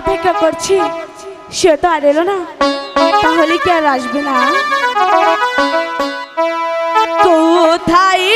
অপেক্ষা করছি। সে তো আর এলো না। তাহলে কি আর আসবে না? কোথায়